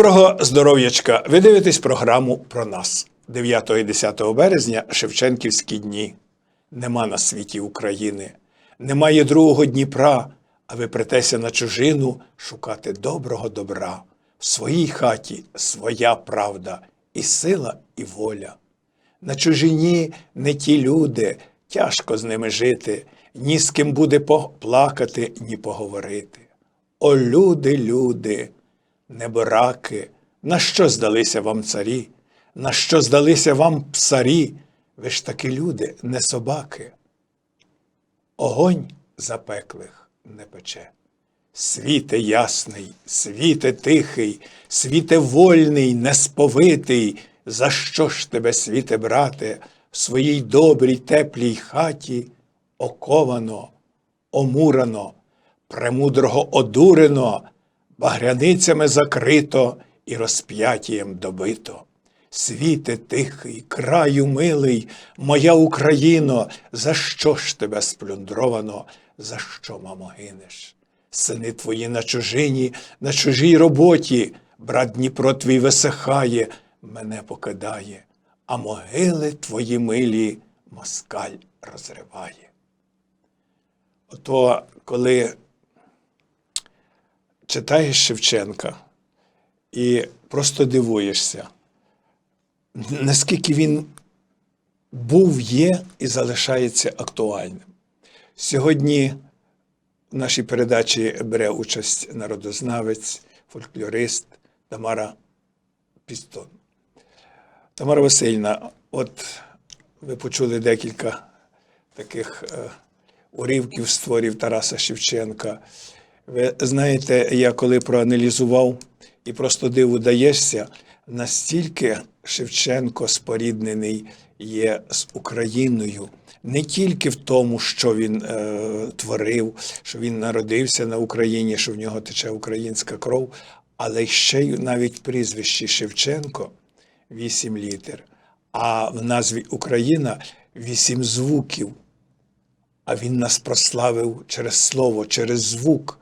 Доброго здоров'ячка! Ви дивитесь програму про нас 9 і 10 березня Шевченківські дні. Нема на світі України, немає другого Дніпра, а ви претеся на чужину шукати доброго добра. В своїй хаті своя правда, і сила, і воля. На чужині не ті люди, тяжко з ними жити, ні з ким буде поплакати, ні поговорити. О, люди, люди, небораки, на що здалися вам царі? На що здалися вам псарі? Ви ж таки люди, не собаки. Огонь запеклих не пече. Світе ясний, світе тихий, світе вольний, несповитий, за що ж тебе, світе, брате, в своїй добрій теплій хаті оковано, омурано, премудрого одурено, багряницями закрито і розп'ятієм добито. Світе тихий, краю милий, моя Україно, за що ж тебе сплюндровано, за що, мамо, гинеш? Сини твої на чужині, на чужій роботі, брат Дніпро твій висихає, мене покидає, а могили твої милі москаль розриває. Ото коли читаєш Шевченка і просто дивуєшся, наскільки він був, є і залишається актуальним. Сьогодні в нашій передачі бере участь народознавець, фольклорист Тамара Пістон. Тамара Васильівна, от ви почули декілька таких е, уривків з творів Тараса Шевченка. Ви знаєте, я коли проаналізував і просто диву даєшся, настільки Шевченко споріднений є з Україною, не тільки в тому, що він е, творив, що він народився на Україні, що в нього тече українська кров, але ще й навіть в прізвищі Шевченко вісім літер, а в назві Україна вісім звуків. А він нас прославив через слово, через звук.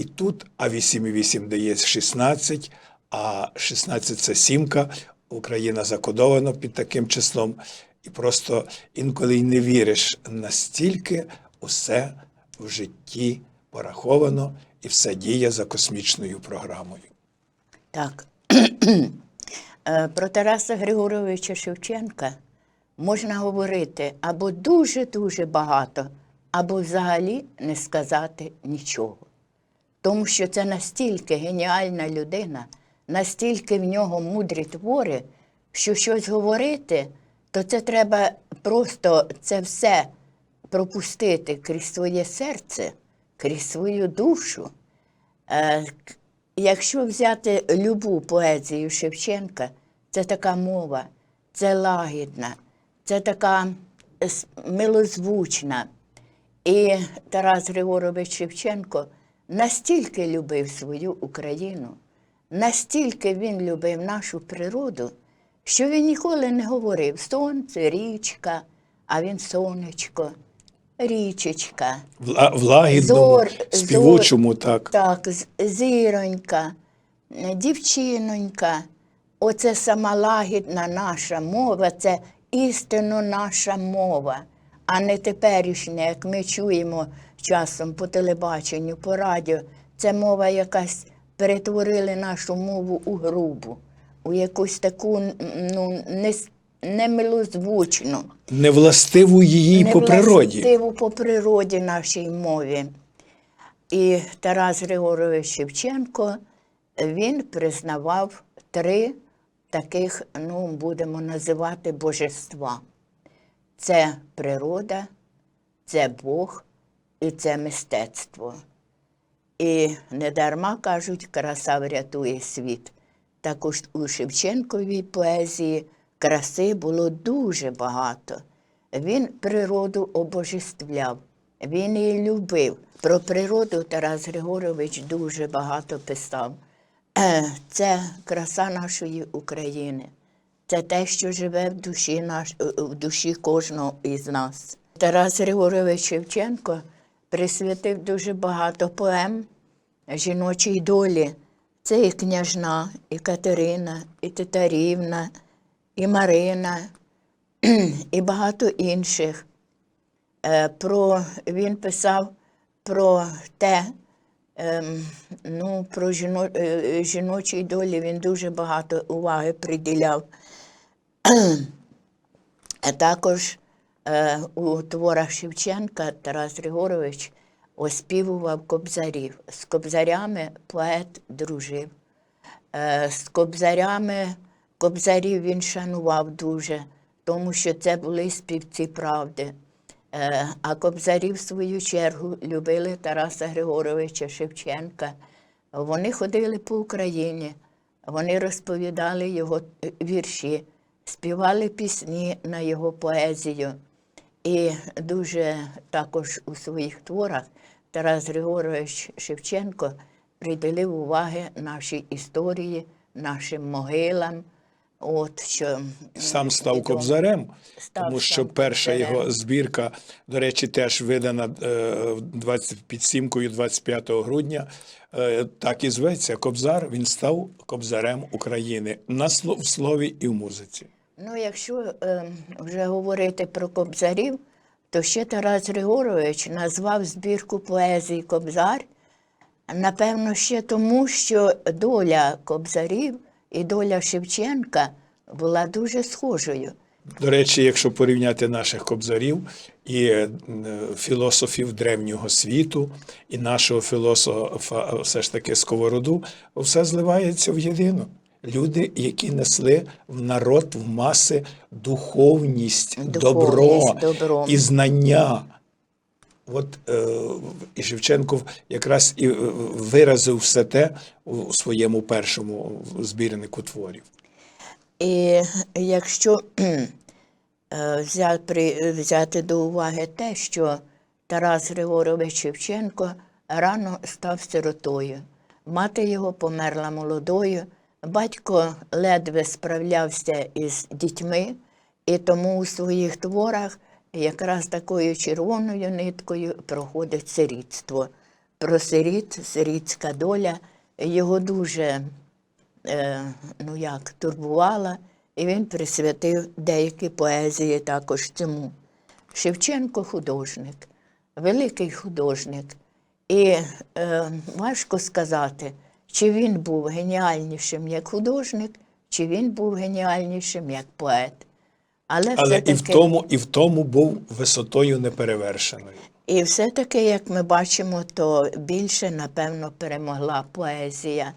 І тут А8 і 8 дає 16, а 16 це сімка. Україна закодована під таким числом. І просто інколи й не віриш, настільки усе в житті пораховано і все діє за космічною програмою. Так. Е, Про Тараса Григоровича Шевченка можна говорити або дуже-дуже багато, або взагалі не сказати нічого. Тому що це настільки геніальна людина, настільки в нього мудрі твори, що щось говорити, то це треба просто це все пропустити крізь своє серце, крізь свою душу. Е, Якщо взяти любу поезію Шевченка, це така мова, це лагідна, це така милозвучна. І Тарас Григорович Шевченко настільки любив свою Україну, настільки він любив нашу природу, що він ніколи не говорив сонце, річка, а він сонечко, річечка. В, в лагідному, Зор- співучому, зор- так. Так, зіронька, дівчинонька. Оце сама лагідна наша мова, це істинно наша мова, а не теперішня, як ми чуємо часом по телебаченню, по радіо. Це мова якась перетворили нашу мову у грубу, у якусь таку ну, нес- немилозвучну Невластиву її по природі. невластиву по природі нашій мові. І Тарас Григорович Шевченко він признавав три таких, ну, будемо називати божества. Це природа, це Бог і це мистецтво. І недарма кажуть, краса врятує світ. Також у Шевченковій поезії краси було дуже багато. Він природу обожествляв, він її любив. Про природу Тарас Григорович дуже багато писав. Е, Це краса нашої України. Це те, що живе в душі, наш, е, в душі кожного із нас. Тарас Григорович Шевченко присвятив дуже багато поем жіночій долі Це і княжна, і Катерина, і Титарівна, і Марина, і багато інших. Е, Про, він писав про те, ем, ну, про жіно, е, жіночій долі він дуже багато уваги приділяв. А також у творах Шевченка Тарас Григорович оспівував кобзарів. З кобзарями поет дружив. Е, з кобзарями кобзарів він шанував дуже, тому що це були співці правди. Е, а кобзарі, в свою чергу, любили Тараса Григоровича Шевченка. Вони ходили по Україні, вони розповідали його е, вірші, співали пісні на його поезію. І дуже також у своїх творах Тарас Григорович Шевченко приділив уваги нашій історії, нашим могилам. От, що Сам став відомо. кобзарем, Став тому що перша кобзарем. його збірка, до речі, теж видана е, 20, під сімкою 25 грудня. Е, Так і зветься Кобзар. Він став кобзарем України на в слові і в музиці. Ну, якщо е, вже говорити про кобзарів, то ще Тарас Григорович назвав збірку поезії Кобзар, напевно, ще тому, що доля кобзарів і доля Шевченка була дуже схожою. До речі, якщо порівняти наших кобзарів і е, філософів древнього світу, і нашого філософа, все ж таки сковороду, все зливається в єдину. Люди, які несли в народ, в маси духовність, добро, Духовність, добро. і знання. От е, і Шевченко якраз і е, виразив все те у своєму першому збірнику творів. І якщо е, при- взяти до уваги те, що Тарас Григорович Шевченко рано став сиротою, мати його померла молодою, батько ледве справлявся із дітьми, і тому у своїх творах якраз такою червоною ниткою проходить сирітство. Про сиріт, сирітська доля його дуже е, ну як, турбувала, і він присвятив деякі поезії також цьому. Шевченко художник, великий художник. І е, важко сказати, чи він був геніальнішим як художник, чи він був геніальнішим як поет. Але, Але і в тому, і в тому був висотою неперевершеною. і все-таки, як ми бачимо, то більше, напевно, перемогла поезія.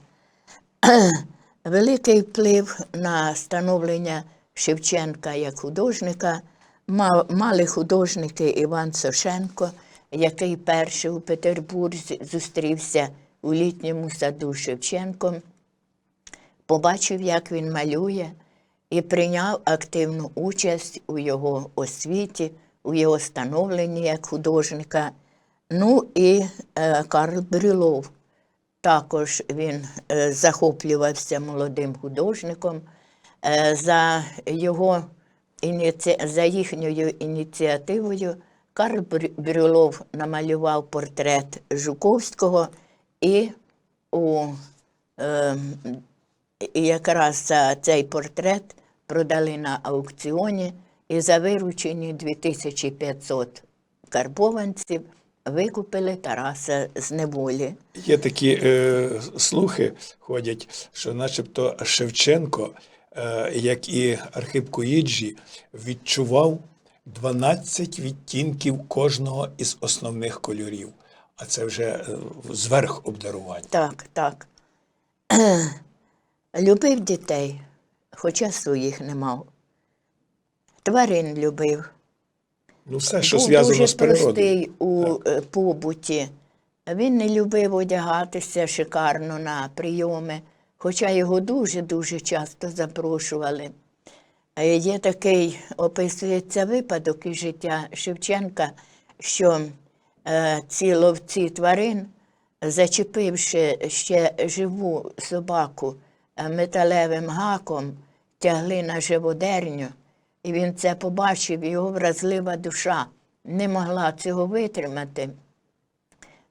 Великий вплив на становлення Шевченка як художника мали художники Іван Сошенко, який перший у Петербурзі зустрівся у літньому саду Шевченком, побачив, як він малює, і прийняв активну участь у його освіті, у його становленні як художника. Ну і е, Карл Брюлов. Також він е, захоплювався молодим художником. Е, за, його, ініці... за їхньою ініціативою Карл Брю- Брюлов намалював портрет Жуковського і у е, якраз цей портрет продали на аукціоні і за виручені 2500 карбованців викупили Тараса з неволі. Є такі е, слухи ходять, що начебто Шевченко, е, як і Архип Куїджі, відчував 12 відтінків кожного із основних кольорів. А це вже е, зверх обдарування. Так, так. Любив дітей, хоча своїх не мав. Тварин любив. Ну, все, що Був зв'язано з природою. простий у е, побуті. Він не любив одягатися шикарно на прийоми, хоча його дуже-дуже часто запрошували. Е, Є такий, описується випадок із життя Шевченка, що ці ловці тварин, зачепивши ще живу собаку е, металевим гаком, тягли на живодерню, і він це побачив, його вразлива душа не могла цього витримати.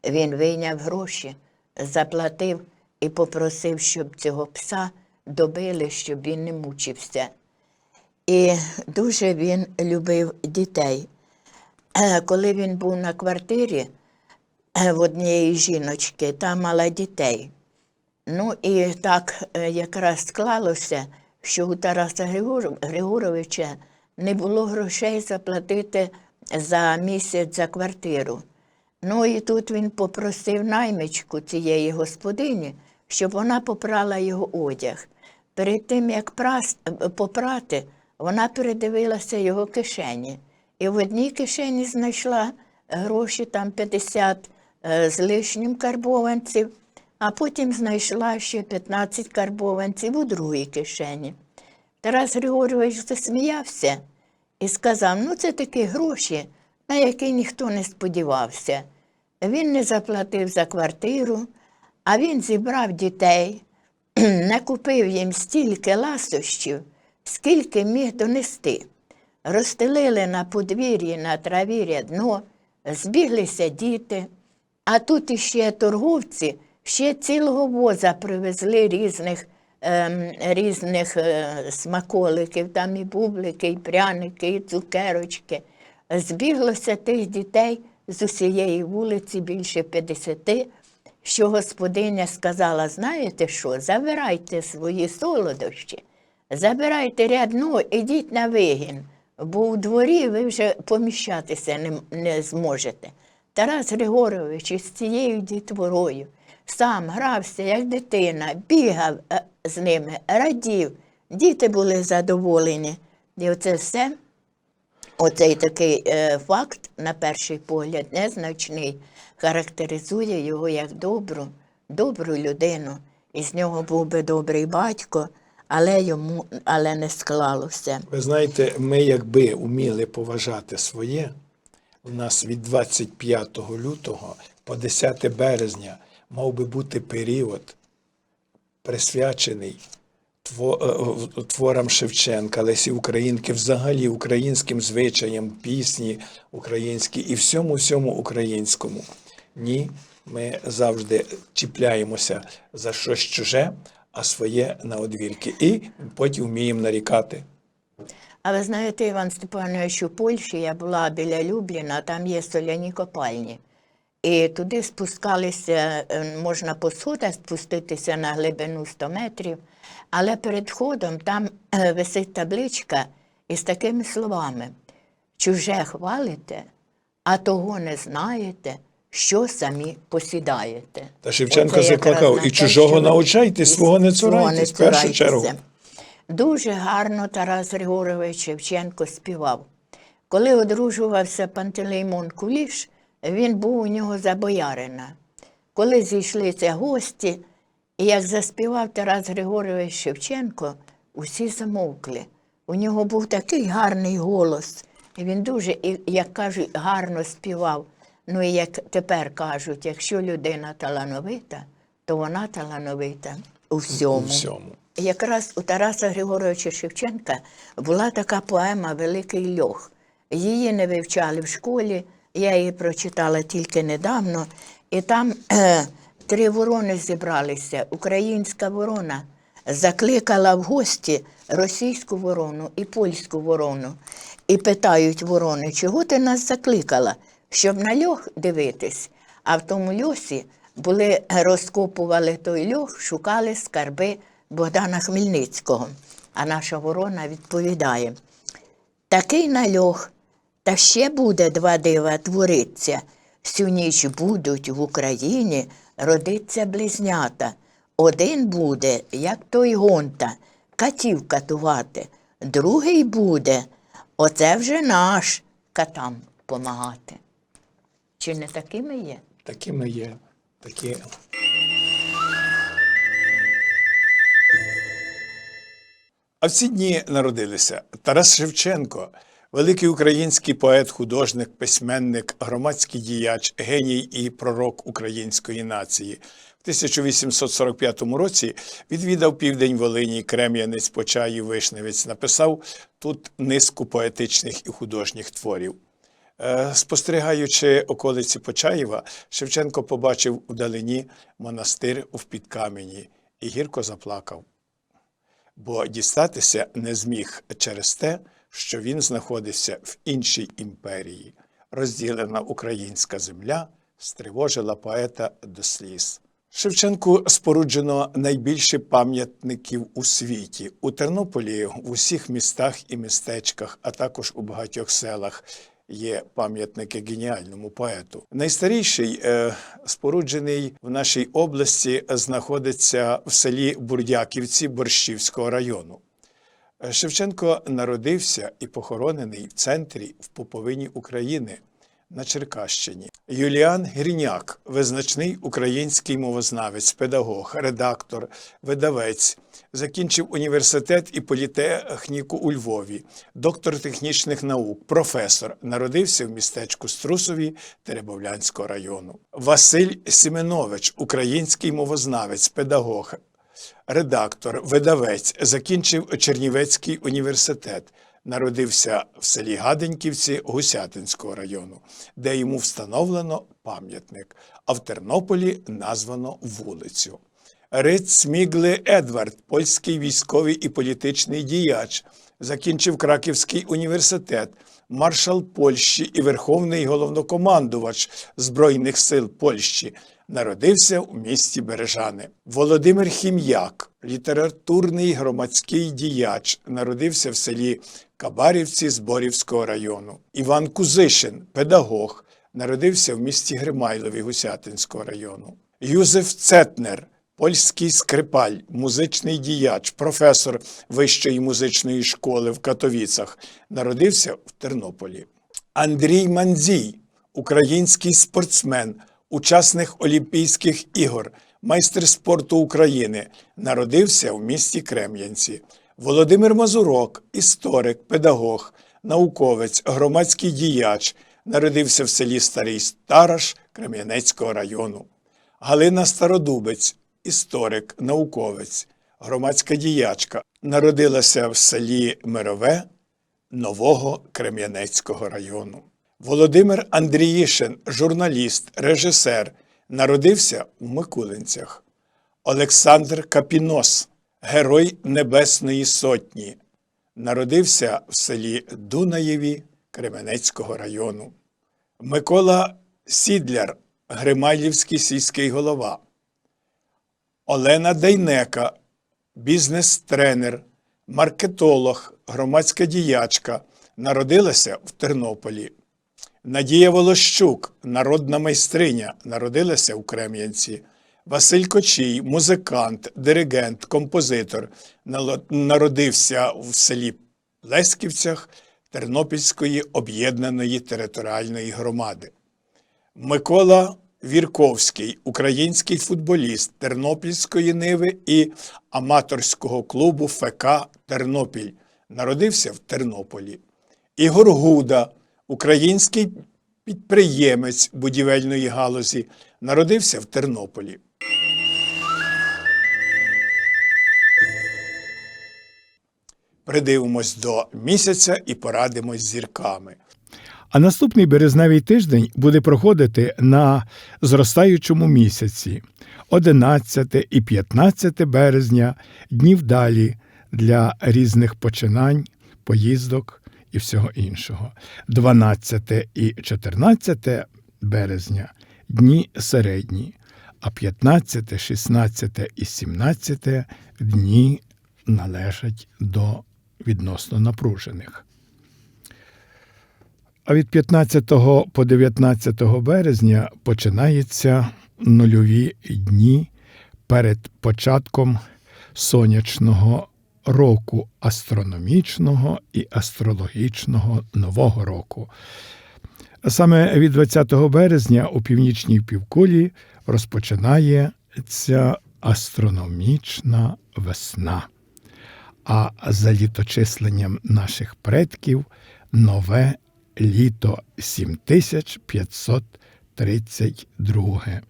Він вийняв гроші, заплатив і попросив, щоб цього пса добили, щоб він не мучився. І дуже він любив дітей. Е, Коли він був на квартирі е, в однієї жіночки, там мала дітей. Ну і так е, якраз склалося, що у Тараса Григоровича не було грошей заплатити за місяць за квартиру. Ну і тут він попросив наймичку цієї господині, щоб вона попрала його одяг. Перед тим, як попрати, вона передивилася його кишені. І в одній кишені знайшла гроші, там 50 е, з лишнім карбованців, а потім знайшла ще 15 карбованців у другій кишені. Тарас Григорович засміявся і сказав: ну, це такі гроші, на які ніхто не сподівався. Він не заплатив за квартиру, а він зібрав дітей, накупив їм стільки ласощів, скільки міг донести. Розстелили на подвір'ї на траві рядно, збіглися діти, а тут іще торговці ще цілого воза привезли різних, ем, різних е, смаколиків, там і бублики, і пряники, і цукерочки. Збіглося тих дітей з усієї вулиці більше 50, що господиня сказала: знаєте що, забирайте свої солодощі, забирайте рядно, ідіть на вигін, бо у дворі ви вже поміщатися не, не зможете. Тарас Григорович із цією дітворою сам грався, як дитина, бігав е, з ними, радів. Діти були задоволені. І оце все Оцей такий е, факт, на перший погляд, незначний, характеризує його як добру, добру людину. І з нього був би добрий батько, але йому але не склалося. Ви знаєте, ми якби вміли поважати своє, у нас від 25 лютого по 10 березня мав би бути період, присвячений е, творам Шевченка, Лесі Українки, взагалі українським звичаям, пісні українські і всьому всьому українському. Ні, ми завжди чіпляємося за щось чуже, а своє на одвірки. І потім вміємо нарікати. А ви знаєте, Іван Степанович, у Польщі я була біля Любліна, там є соляні копальні. І туди спускалися, е, можна по сходах спуститися на глибину 100 метрів, але перед входом там е, висить табличка із такими словами: чуже хвалите, а того не знаєте, що самі посідаєте. Та Шевченко Оце закликав, «І чужого що ви- свого не цурайтесь», в першу чергу. Дуже гарно Тарас Григорович Шевченко співав. Коли одружувався Пантелеймон Куліш, він був у нього за боярина. Коли зійшлися гості, і як заспівав Тарас Григорович Шевченко, усі замовкли. У нього був такий гарний голос. І він дуже, як кажуть, гарно співав. Ну і як тепер кажуть, якщо людина талановита, то вона талановита у всьому. У всьому. Якраз у Тараса Григоровича Шевченка була така поема Великий льох. Її не вивчали в школі, я її прочитала тільки недавно, і там е, три ворони зібралися. Українська ворона закликала в гості російську ворону і польську ворону. І питають ворони, чого ти нас закликала? Щоб на льох дивитись. А в тому льосі були, розкопували той льох, шукали скарби Богдана Хмельницького. А наша ворона відповідає: такий нальох, та ще буде два дива твориться. Всю ніч будуть в Україні родиться близнята. Один буде, як той гонта, катів катувати, другий буде, оце вже наш катам помагати. Чи не такими є? Такими є. Такі. А в ці дні народилися Тарас Шевченко, великий український поет, художник, письменник, громадський діяч, геній і пророк української нації. В 1845 році відвідав південь Волині, Крем'янець, Почаїв, Вишневець. Написав тут низку поетичних і художніх творів. Е, Спостерігаючи околиці Почаєва, Шевченко побачив вдалині монастир в Підкамені і гірко заплакав, бо дістатися не зміг через те, що він знаходився в іншій імперії. Розділена українська земля стривожила поета до сліз. Шевченку споруджено найбільше пам'ятників у світі. У Тернополі, в усіх містах і містечках, а також у багатьох селах є пам'ятники геніальному поету. Найстаріший, е, споруджений в нашій області, знаходиться в селі Бурдяківці Борщівського району. Шевченко народився і похоронений в центрі в Поповині України на Черкащині. Юліан Гріняк, визначний український мовознавець, педагог, редактор, видавець, закінчив університет і політехніку у Львові, доктор технічних наук, професор, народився в містечку Струсові Теребовлянського району. Василь Сіменович, український мовознавець, педагог, редактор, видавець, закінчив Чернівецький університет. Народився в селі Гаденьківці Гусятинського району, де йому встановлено пам'ятник, а в Тернополі названо вулицю. Риц Смігли Едвард, польський військовий і політичний діяч, закінчив Краківський університет, маршал Польщі і верховний головнокомандувач Збройних сил Польщі, народився у місті Бережани. Володимир Хім'як, літературний громадський діяч, народився в селі Кабарівці Зборівського району. Іван Кузишин, педагог, народився в місті Гримайлові Гусятинського району. Юзеф Цетнер, польський скрипаль, музичний діяч, професор Вищої музичної школи в Катовіцах, народився в Тернополі. Андрій Мандзій, український спортсмен, учасник Олімпійських ігор, майстер спорту України, народився в місті Крем'янці. Володимир Мазурок, історик, педагог, науковець, громадський діяч, народився в селі Старий Стараш Крем'янецького району. Галина Стародубець, історик, науковець, громадська діячка, народилася в селі Мирове Нового Крем'янецького району. Володимир Андріїшин, журналіст, режисер, народився у Микулинцях. Олександр Капінос, герой Небесної Сотні, народився в селі Дунаєві Кременецького району. Микола Сідляр, Гримайлівський сільський голова. Олена Дейнека, бізнес-тренер, маркетолог, громадська діячка, народилася в Тернополі. Надія Волощук, народна майстриня, народилася у Крем'янці. Василь Кочій, музикант, диригент, композитор, народився в селі Лесківцях Тернопільської об'єднаної територіальної громади. Микола Вірковський, український футболіст Тернопільської Ниви і аматорського клубу ФК Тернопіль, народився в Тернополі. Ігор Гуда, український підприємець будівельної галузі, народився в Тернополі. Придивимось до місяця і порадимось з зірками. А наступний березневий тиждень буде проходити на зростаючому місяці 11 і 15 березня, днів далі для різних починань, поїздок і всього іншого. 12 і 14 березня дні середні, а 15, 16 і 17 дні належать до відносно напружених. А від 15 по 19 березня починаються нульові дні перед початком сонячного року астрономічного і астрологічного нового року. Саме від 20 березня у північній півкулі розпочинається астрономічна весна. А за літочисленням наших предків нове літо 7532.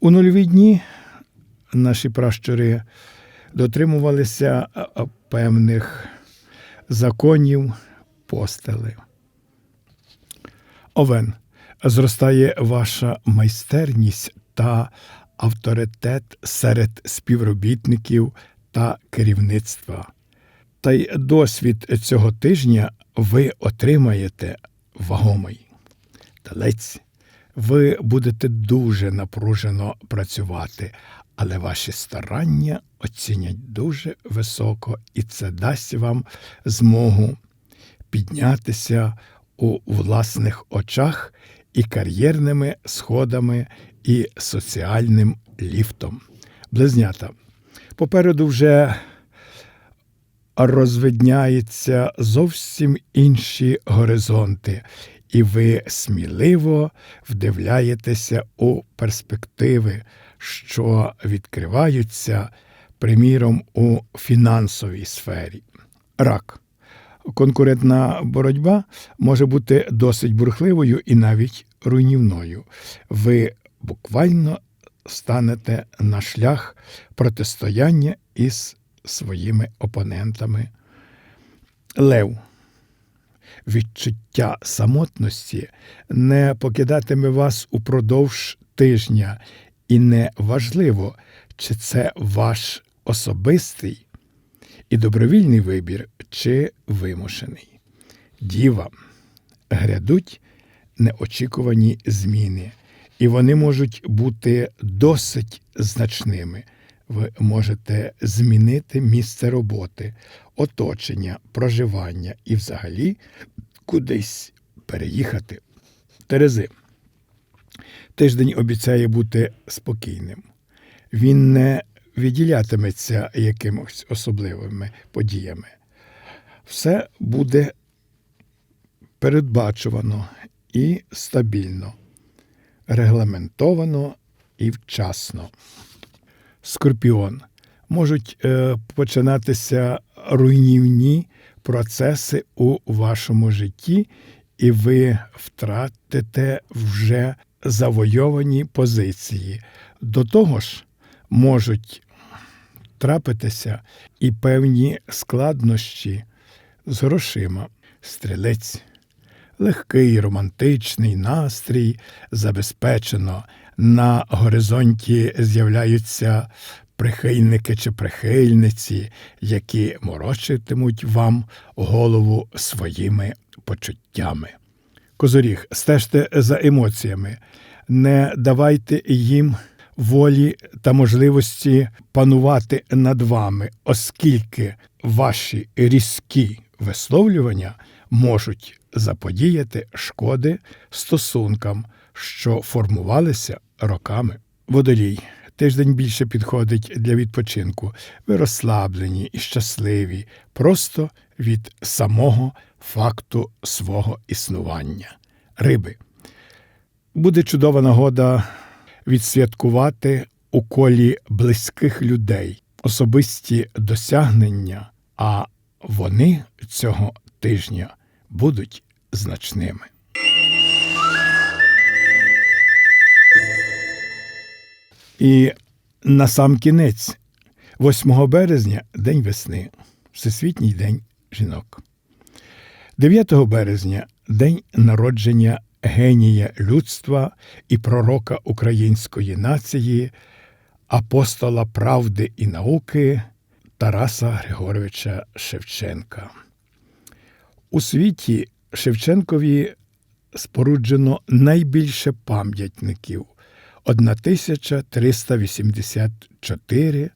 У нульові дні наші пращури дотримувалися певних законів постели. Овен. Зростає ваша майстерність та авторитет серед співробітників та керівництва. Та й досвід цього тижня ви отримаєте вагомий. Телець, ви будете дуже напружено працювати, але ваші старання оцінять дуже високо, і це дасть вам змогу піднятися у власних очах і кар'єрними сходами, і соціальним ліфтом. Близнята. Попереду вже розвидняються зовсім інші горизонти, і ви сміливо вдивляєтеся у перспективи, що відкриваються, приміром, у фінансовій сфері. Рак. Конкурентна боротьба може бути досить бурхливою і навіть руйнівною. Ви буквально станете на шлях протистояння із своїми опонентами. Лев. Відчуття самотності не покидатиме вас упродовж тижня, і не важливо, чи це ваш особистий і добровільний вибір, чи вимушений. Діва. Грядуть неочікувані зміни, і вони можуть бути досить значними. Ви можете змінити місце роботи, оточення, проживання і взагалі кудись переїхати. Терези. Тиждень обіцяє бути спокійним. Він не відділятиметься якимось особливими подіями. Все буде передбачувано і стабільно, регламентовано і вчасно. Скорпіон. Можуть е, починатися руйнівні процеси у вашому житті, і ви втратите вже завойовані позиції. До того ж, можуть трапитися і певні складнощі з грошима. Стрілець. Легкий романтичний настрій забезпечено. На горизонті з'являються прихильники чи прихильниці, які морочитимуть вам голову своїми почуттями. Козоріг, стежте за емоціями, не давайте їм волі та можливості панувати над вами, оскільки ваші різкі висловлювання можуть заподіяти шкоди стосункам, що формувалися роками. Водолій. Тиждень більше підходить для відпочинку. Ви розслаблені і щасливі, просто від самого факту свого існування. Риби. Буде чудова нагода відсвяткувати у колі близьких людей особисті досягнення, а вони цього тижня будуть значними. І на сам кінець, 8 березня, День весни, Всесвітній день жінок. 9 березня День народження генія людства і пророка української нації, апостола правди і науки Тараса Григоровича Шевченка. У світі Шевченкові споруджено найбільше пам'ятників 1384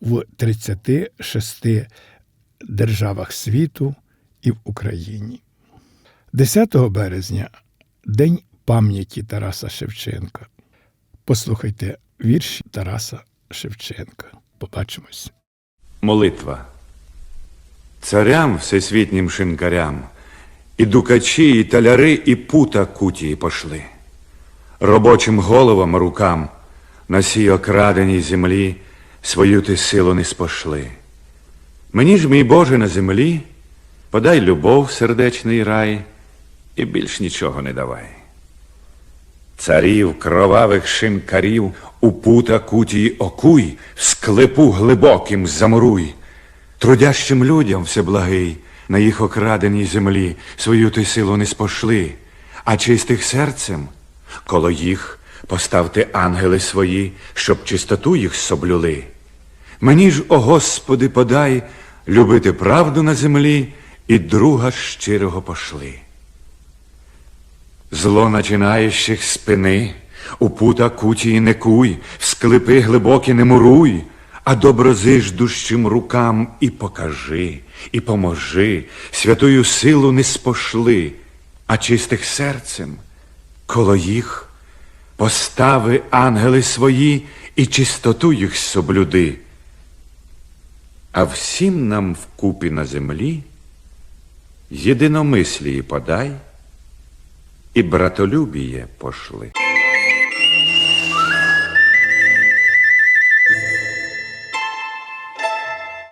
в 36 державах світу і в Україні. 10 березня День пам'яті Тараса Шевченка. Послухайте вірші Тараса Шевченка. Побачимось. Молитва. Царям всесвітнім шинкарям, і дукачі, і таляри, і пута кутії пошли. Робочим головам рукам на сій окраденій землі свою ти силу не спошли. Мені ж, мій Боже, на землі, подай любов, сердечний рай, і більш нічого не давай. Царів, кровавих шинкарів, у пута кутії окуй, в склепу глибоким замуруй. Трудящим людям всеблагий, на їх окраденій землі свою ти силу не спошли, а чистих серцем, коло їх поставте ангели свої, щоб чистоту їх соблюли. Мені ж, о Господи, подай любити правду на землі і друга щирого пошли. Зло начинаючих спини, у пута кутії не куй, в склепи глибокі не муруй, а доброзиждущим рукам і покажи, і поможи, святую силу не спошли, а чистих серцем, коло їх постави ангели свої і чистоту їх соблюди. А всім нам вкупі на землі єдиномислії подай і братолюбіє пошли.